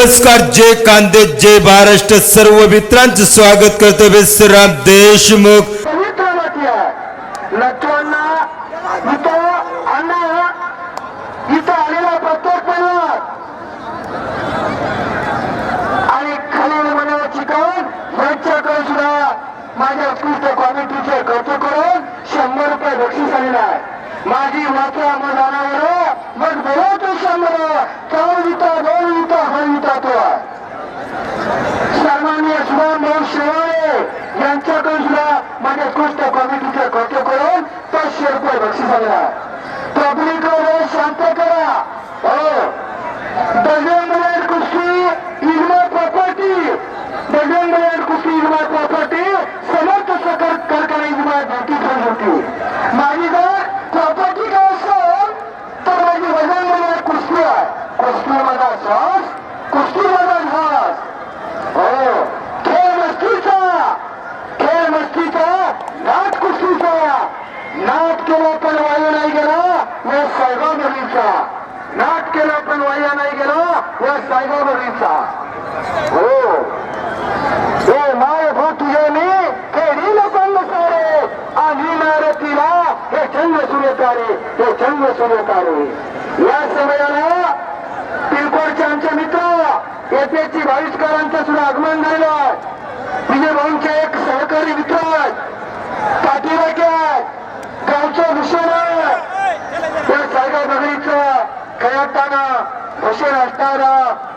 नमस्कार जय कांदे जय महाराष्ट्र. सर्व मित्रांचं स्वागत करतो विश्राम देशमुख. आणि चिकन माझ्या उत्कृष्ट क्वालिटीचे कौतुक करून शंभर. रुपये बक्षीस आलेला आहे माझी मात्र मग बोलवतो मग चार विता यांच्याकडे सुद्धा माझ्या कृष्ण कमिटीचे खर्च करून पाचशे रुपये बक्षीस आला पब्लिक शांत करा. हो. Bajrang is my property. Bajrang बलियाड कुस्ती इजमा प्रॉपर्टी. समर्थ सकल कारखाना इजमा भेटी होती माझी जर प्रॉपर्टी काय असेल तर माझी बजरंग बलियाड कुस्ती आहे. कुस्ती माझा श्वास कुस्ती माझा श्वास हो खेळ मस्तीचा खेळ मस्तीचा नाट कुस्तीचा नाट केला पण वाया नाही गेला. या सायबा नदीचा नाट केला पण वाया नाही गेला. या सायबा नदीचा हो. हे माय भू तुझे मी खेळी लोकांग सारे आणि नारतीला हे चंग सूर्यतारे हे चंग सूर्यतारे या समयाला पिरकोडचे आमचे मित्र एपीएससी भाविष्कारांचं सुद्धा आगमन झालं. आहे विजय भाऊंचे एक सहकारी मित्र आहे त्या सायगाव